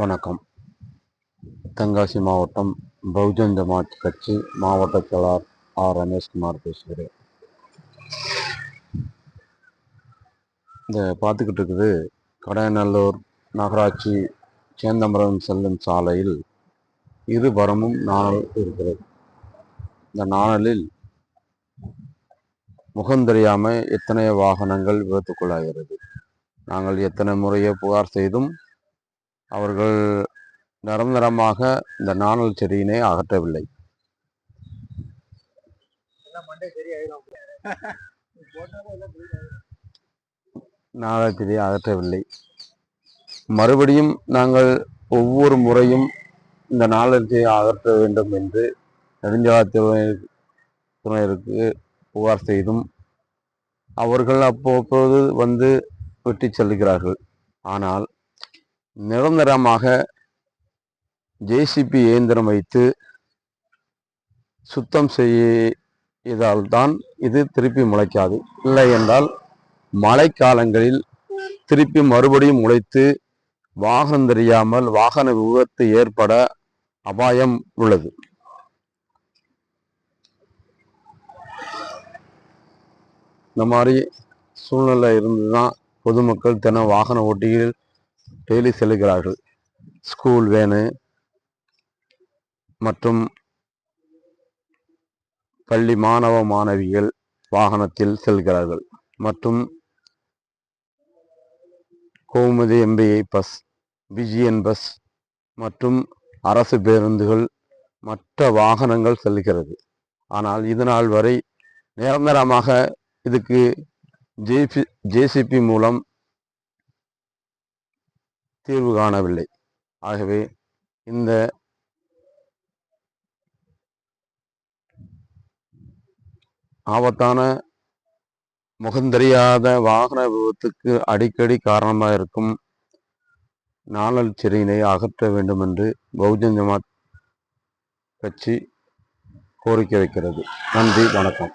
வணக்கம். தென்காசி மாவட்டம் பகுஜன் ஜமாத் கட்சி மாவட்ட செயலாளர் ஆர் ரமேஷ்குமார் பேசுகிறேன் இந்த பார்த்துக்கிட்டு இருக்குது கடையநல்லூர் நகராட்சி சேந்தமரம் செல்லும் சாலையில் இருபுறமும் நாணல் இருக்கிறது. இந்த நாணலில் முகந்தெரியாமல் எத்தனை வாகனங்கள் விபத்துக்குள்ளாகிறது. நாங்கள் எத்தனை முறையை புகார் செய்தும் அவர்கள் நிரந்தரமாக இந்த நாணல் செடியினை அகற்றவில்லை. நாணல் செடியை அகற்றவில்லை. மறுபடியும் நாங்கள் ஒவ்வொரு முறையும் இந்த செடியை அகற்ற வேண்டும் என்று நெடுஞ்சாலைத்துறையினருக்கு புகார் செய்தும் அவர்கள் அப்பப்போது வந்து வெட்டி செல்கிறார்கள். ஆனால் நிரந்தரமாக ஜேசிபி இயந்திரம் வைத்து சுத்தம் செய்தால் தான் இது திருப்பி முளைக்காது. இல்லை என்றால் மழைக்காலங்களில் திருப்பி மறுபடியும் முளைத்து வாகனம் தெரியாமல் வாகன விபத்து ஏற்பட அபாயம் உள்ளது. இந்த மாதிரி சூழ்நிலை இருந்து தான் பொதுமக்கள் தினம் வாகன ஓட்டிகள் டெய்லி செல்கிறார்கள். ஸ்கூல் வேனு மற்றும் பள்ளி மாணவ மாணவிகள் வாகனத்தில் செல்கிறார்கள். மற்றும் Komuthi MPI bus VGN bus மற்றும் அரசு பேருந்துகள் மற்ற வாகனங்கள் செல்கிறது. ஆனால் இதனால் வரை நிரந்தரமாக இதுக்கு ஜேபி ஜேசிபி மூலம் தீர்வு காணவில்லை. ஆகவே இந்த ஆபத்தான முகந்தெரியாத வாகன விபத்துக்கு அடிக்கடி காரணமாக இருக்கும் நாணல் செடியினை அகற்ற வேண்டும் என்று பகுஜன் ஜமாத் கட்சி கோரிக்கை வைக்கிறது. நன்றி வணக்கம்.